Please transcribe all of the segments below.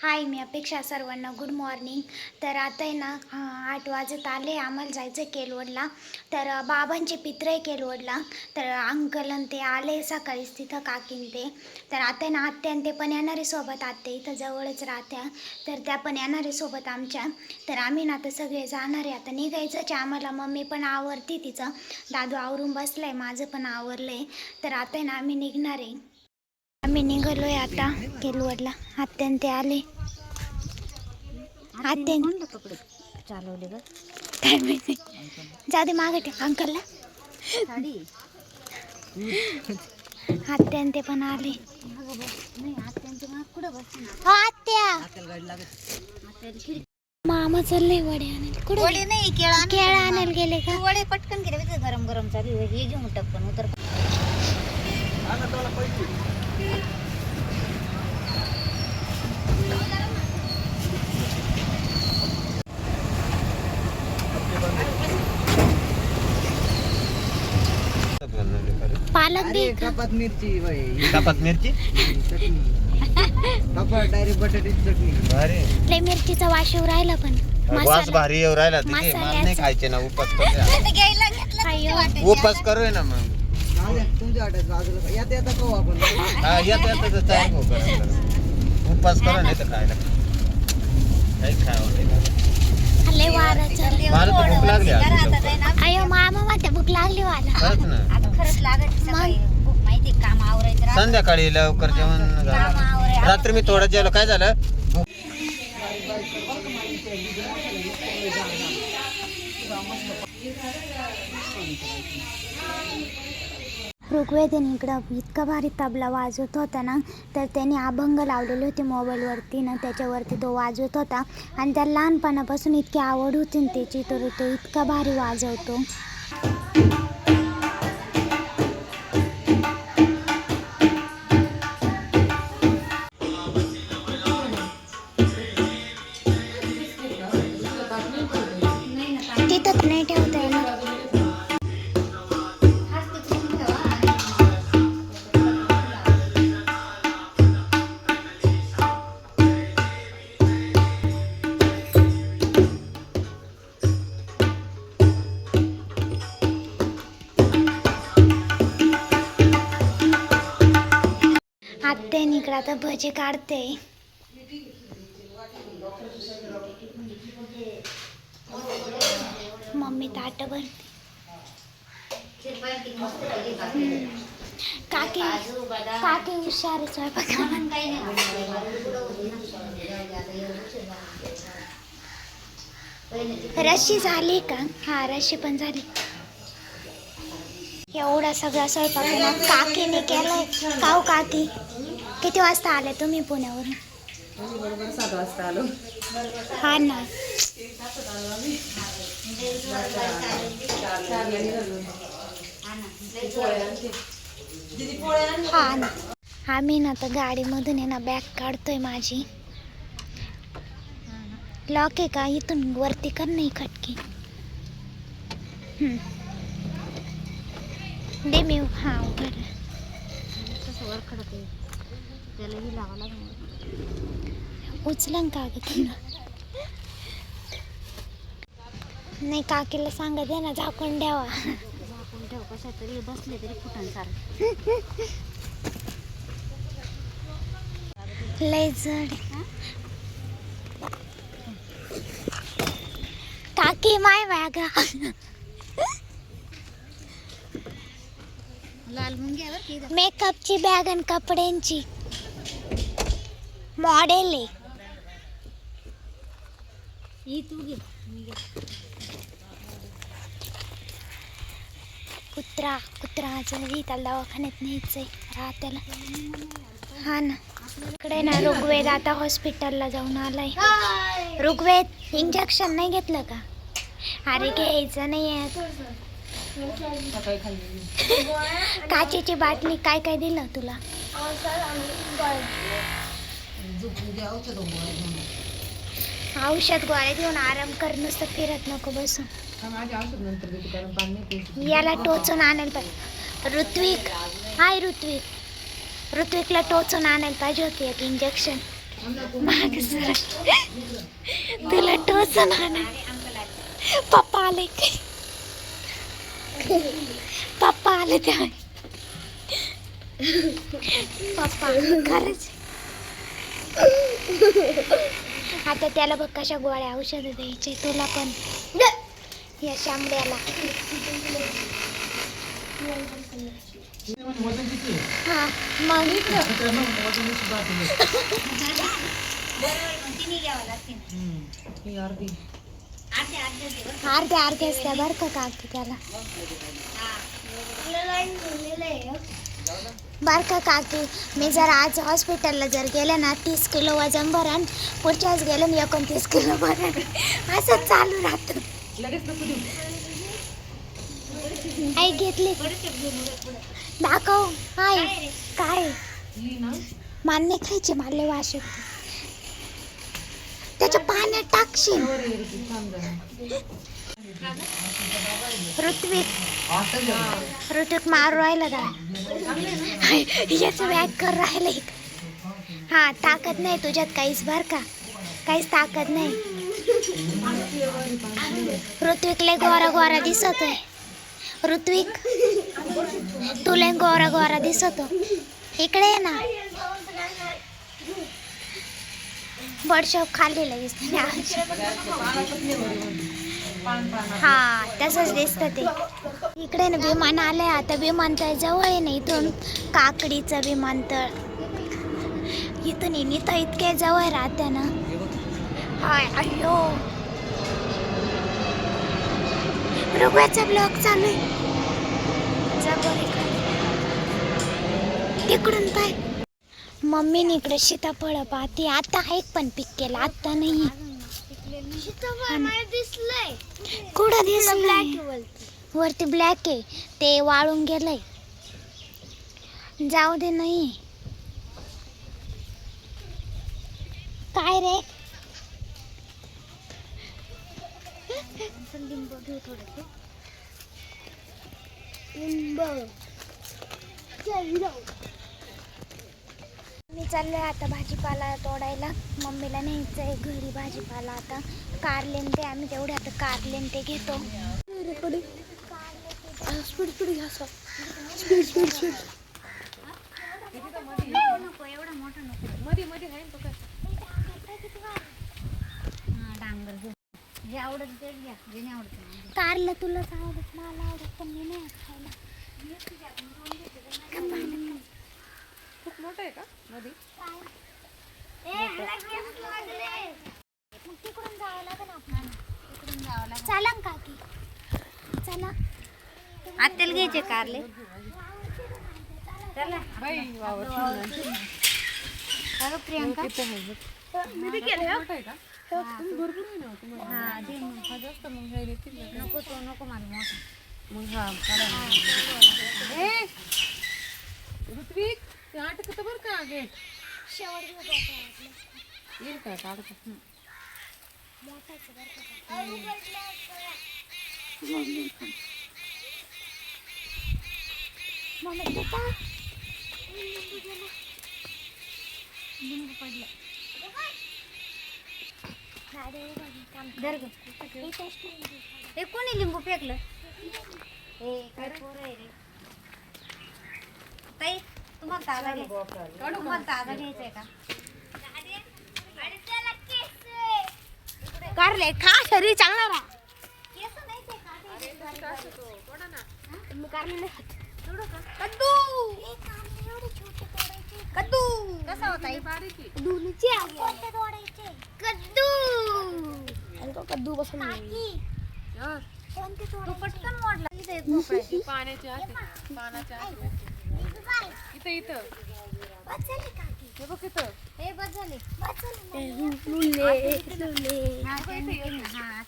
हाय मी अपेक्षा सर्वांना good morning तर आता आहे ना आठ वाजत आले आम्हाला जायचं केलवडला. तर बाबांचे पित्र आहे केलवडला. तर अंकल ते आले सकाळीच तिथं काकीन ते तर आता आहे ना आत्यान ते पण येणारे सोबत. आत्या इथं जवळच राहत्या. तर त्या पण येणारे सोबत आमच्या. तर आम्ही ना आता सगळे जाणार आहे. आता निघायचंच आम्हाला. मम्मी पण आवडते तिचं. दादू आवरून बसलं आहे माझं पण आवरलं आहे तर आता आहे ना आम्ही निघणार आहे. आम्ही निघालोय आता केलवडला. आत्यान ते आले आत्यान चालवले ग काय माहिती. जाऊ दे मागे ठेव अंकलला. आत्यान ते पण आले. हो आत्या. मामा चालले वडे आणायला. कुठे वडे नाही केळा केळं आणायला गेले का? वडे पटकन गेले गरम गरम चालू आहे. हे घेऊन टपकन उतर. पालक दे का? कपात मिरची कापात मिरची? चटणी. कपात डायरेक्ट बटाट्याची चटणी. भारी. लय मिरचीचा वाशिव राहिला पण. वास भारी येऊ राहिला तिथे. मला नाही. खायचे ना उपास अय्यो. उपास करूया ना मग. तुमच्या वाट्यात बाजूला येता येता खाऊ आपण. हा येत येत तर तयार हो करा. करा. उपास करा नाही तर खायला. काही खावं नाही लागत. लय वारा चालले मला तर भूक लागली आज. आता जाईन आपण. अयो मामा म्हणते भूक लागली मला. खरंच ना. आता खरंच लागत सकाळी. भूक माहिती काम आवरायचं राहतं. संध्याकाळी लवकर जेवण झालं रात्री मी थोडं जेवलं. काय झालं? ऋग्वेदन इकडं इतका भारी तबला वाजवत होता ना तर त्याने अभंग लावलेले होते मोबाईलवरती ना त्याच्यावरती तो वाजवत होता. आणि त्याला लहानपणापासून इतकी आवड होती ना त्याची तर तो इतका भारी वाजवतो. आता भजी काढते. मम्मी ताट भरते. काकी काकी हुशार आहे रशी झाली का? हा रशी पण झाली. एवढा सगळा स्वयंपाक काकीने केलाय. काऊ काकी? किती वाजता आले तुम्ही पुण्यावरून? बरोबर सात वाजता आलो हा ना. हा ना मी ना तर गाडीमधून आहे ना बॅग काढतोय माझी. लॉक आहे का? इथून वरती कर नाही खटकी. दे मी हा उघडलं तसं वर खडक आहे. त्यालाही लावावं लागणार उचलन का ग तुला नाही काकीला सांगा दे ना झाकून द्यावा झाकून ठेव कशा तरी बसले तरी फुटण सारखं लय जड. काकी माय बॅग लाल मुंग्यावर मेकअपची बॅग आणि कपड्यांची. मॉडेल आहे ही तू घे. कुत्रा कुत्रा जरी त्याला दवाखान्यात न्यायचंय राहत्याला हा ना इकडे ना ऋग्वेद आता हॉस्पिटलला जाऊन आलाय ऋग्वेद इंजेक्शन नाही घेतलं का अरे घ्यायचं नाही आहे काचेची बाटली काय काय दिलं तुला औषध गोळ्या घेऊन आराम कर नुसतं फिरत नको बसून माझ्या औषध नंतर देते कारण पाणी नाही याला टोचून आणायला पाहिजे. ऋत्विक हाय ऋत्विक. ऋत्विकला टोचून आणायला पाहिजे होती एक इंजेक्शन माग सर तुला टोचून आणा पप्पा आले पप्पा आले त्या पप्पा खरंच. आता त्याला बघ कशा गोळ्या औषधं द्यायचे तुला पण. या शांबड्याला हा मग ही अर्धी असत्या बरं का काकी त्याला. बर का काकी मी जर आज हॉस्पिटलला जर गेले ना तीस किलो वजन भरण पुढच्या वेळेस गेले ना एकोणतीस किलो भरण. असं चालू राहतं. आई घेतली. दाखव. आई काय? मान्य खायची मारले वाश. त्याच्या पाण्यात टाकशील. ऋत्विक. ऋत्विक मारू राहिला का याचं व्याग कर राहिलं हा ताकद नाही तुझ्यात काहीच भर का? काहीच ताकद नाही. ऋत्विक लय गोरा गोरा दिसत आहे ऋत्विक तुले गोरा गोरा दिसत. इकडे ये ना. बडशॉप खाल्लेलं दिसत हा तसंच दिसतं ते. इकडे ना विमान आलंय आता विमानतळ जवळ आहे ना इथून काकडीचं विमानतळ. इथून तर इतके जवळ राहते ना. हाय अयो रुग्याचा ब्लॉग चालू आहे. तिकडून पाय. मम्मीने इकडे सीताफळ पाहते आता एक पण पिक केलं आता नाही. दिसलंय. कुठं दिसलं वरती. ब्लॅक आहे. ते वाळून गेलंय. जाऊ दे नाही. काय रे? लिंब घेऊ थोडं मी चाललोय आता भाजीपाला तोडायला. मम्मीला न्यायचं आहे घरी भाजीपाला आता. कारलेन ते आम्ही तेवढे आता कारलेन ते घेतो. नको एवढा मोठा नको मध्ये मध्ये आहे ना तो काय? हा डांगर घेऊ जे आवडत तेच घ्या. जे नाही आवडत ते घ्या. कारलं तुला आवडत मला आवडत पण मी नाही खायला. खूप मोठं आहे का? मध्ये मग तिकडून जावं लागेल आपल्याला. इकडून जावं लागेल. चला ना काकी. चला. आत्याला घ्यायचे कारले. चला. बाई वावर अगं प्रियांका. मोठं आहे का? तुम्ही भरपूर आहे ना तुम्हाला हा दे मग. हा जास्त मग. नको तो नको मला मोठा. मग हा काढा ऋत्विक! ते अटकत बरं का गेट येईल का काढतो मम्मी देता लिंबू पडलं. काम कर. दे. हे कोणी लिंबू फेकलं? ए काय पोरं आहे रे. ताई तुम्हाला ताजा घ्यायचा तुम्हाला ताजा घ्यायचा आहे का कारले खा शरीर चांगला राहा. कद्दू. कद्दू. कसा होता कद्दूचे कद्दू. कद्दू पटकन मोडला. पाण्याच्या. पाण्याच्या आहे. इथं इथं हे बघ इथं हे बस झाले हा. हा.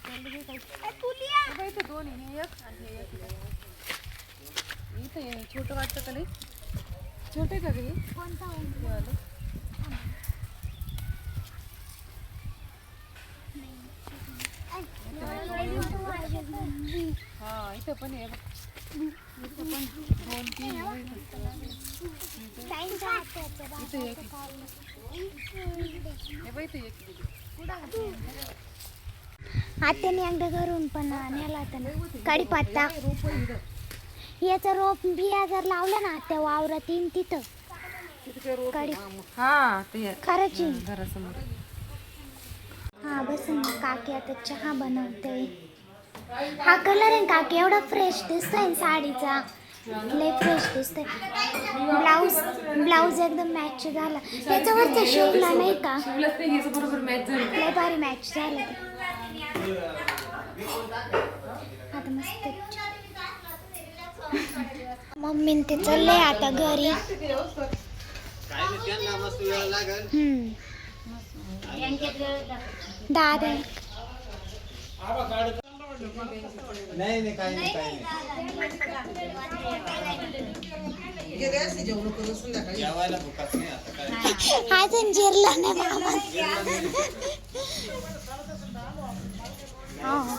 हे बघ इथं दोन आहे. हे एक आणि हे एक इथं हे छोटं वाटतं का नाही छोटे का ग हे? हे वालं? हा इथं पण आहे बघ. हे बाई इथं एक. आत्याने एकदा घरून पण नेला होता ना कढीपत्ता. याचं रोप बिया जर लावलं ना त्या वावरात येईन तिथं. कढी. हा ते खरंच. घरासमोर. हा बस काकी आता चहा बनवते हा कलर आहे काकी एवढा फ्रेश दिसतोय साडीचा. लय फ्रेश दिसतोय. ब्लाऊज ब्लाऊज एकदम मॅच झाला. त्याच्यावरचा शिवला नाही का? प्लस बरोबर मॅच झालं लय भारी मॅच झालं ते. आता मस्त. मम्मी ते चालले आता घरी. हम्म. दादा. नाही नाही काही नाही काही नाही। जेवायला भुकाच नाही आता काय अजून जिरला नाही मामा हो.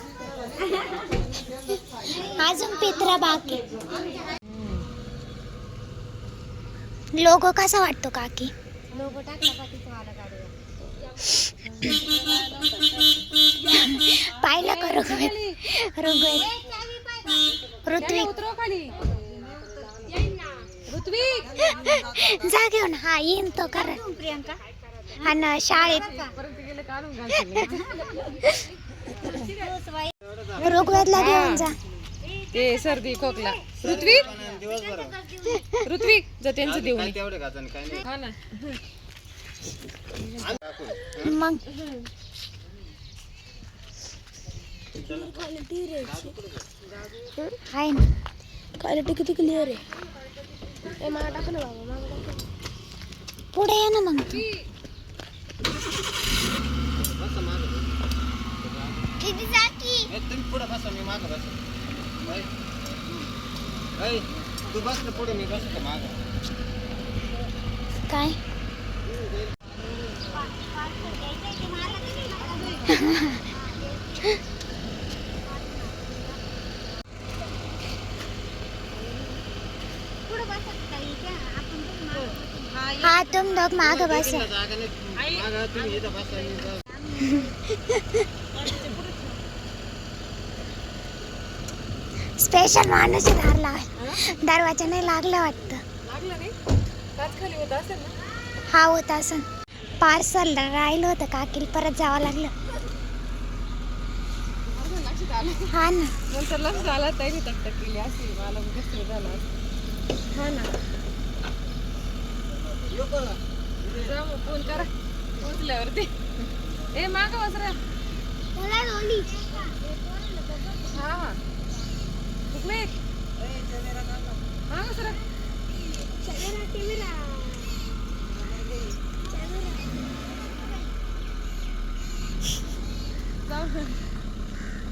अजून पित्रा बाकी लोगो कसा वाटतो काकी लोगो टाकला का। तिथं आला गाडीवर पाहिलं का ऋग्वेद ऋग्वेद ऋत्विक उतरव खाली ऋत्विक. जा घेऊन. हा येईन तो करा. प्रियंका आणि शाळेत. ऋग्वेदला घेऊन जा. ते सर्दी खोकला. ऋत्विक? ऋत्विक जा त्यांचं देऊ काय हा. मग आहे. ना. क्वालिटी किती क्लिअर आहे? ए मला टाक ना बाबा मला टाक. पुढे ये ना मग. तुम्ही पुढे बसा मी मागं बस. तू बस ना पुढे मी बसतो मागं. काय? दोघ माग बस. मागं बस. स्पेशल माणूस दार लावाय दरवाजा नाही लागला वाटतं. लागलं होत हा होता असं पार्सल राहिलं होतं काकील परत जावं लागलं. हा ना. नंतर लक्षात आलं केली असेल मला झालं. हा ना. फोन करा. पोचल्यावरती ए माग वसरा. हा हा. ऋत्विक माग वसरा.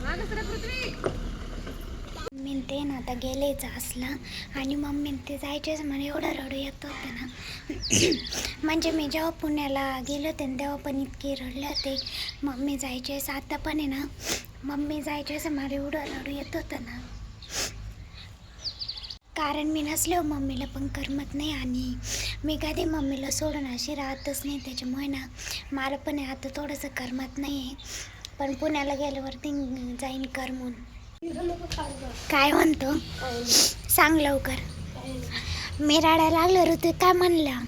माग वसरा पृथ्वी. मम्मी ते ना आता गेलेच असला. आणि मम्मी ते जायचेच म्हणे एवढं रडू येत होतं ना. म्हणजे मी जेव्हा पुण्याला गेले होते ना तेव्हा पण इतके रडले होते. मम्मी जायचेस आता पण आहे ना. मम्मी जायचेच मला एवढं रडू येत होतं ना. कारण मी नसल्यावर हो मम्मीला पण करमत नाही आणि मी कधी मम्मीला सोडून अशी राहतच नाही त्याच्यामुळे ना मला पण आता थोडंसं करमत नाही आहे पण पुण्याला गेल्यावरती जाईन करमून काय म्हणतो? सांग लवकर. मी रडायला लागलो ऋतू काय म्हणला?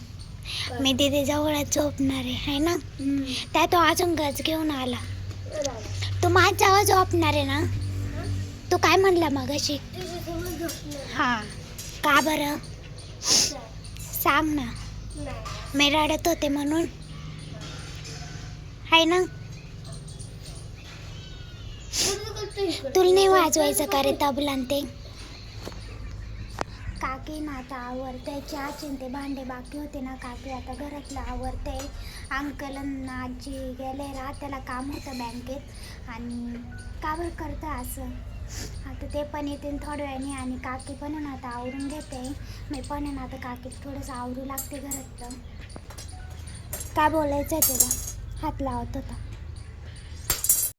मी दिदी जवळच झोपणार आहे है ना? त्या तो अजून गज घेऊन आला. तू माझ्यावर झोपणार आहे ना? तू काय म्हणला मग अशी हा. का बरं? सांग ना. मी रडत होते म्हणून. आहे ना? तुला नाही वाजवायचं का रे तबला आणि ते काकी ना आता आवरते चहाचे आणि ते भांडे बाकी होते ना काकी. आता घरातलं आवरते अंकल आजी गेले त्याला काम होतं बँकेत. आणि का बरं करतं असं? आता ते पण येतील थोड्या वेळाने आणि काकी पण ना आता आवरून घेते. मी पण आहे ना आता काकीत थोडंसं आवरू लागते घरातलं. काय बोलायचं आहे तुला? हात लावत होता.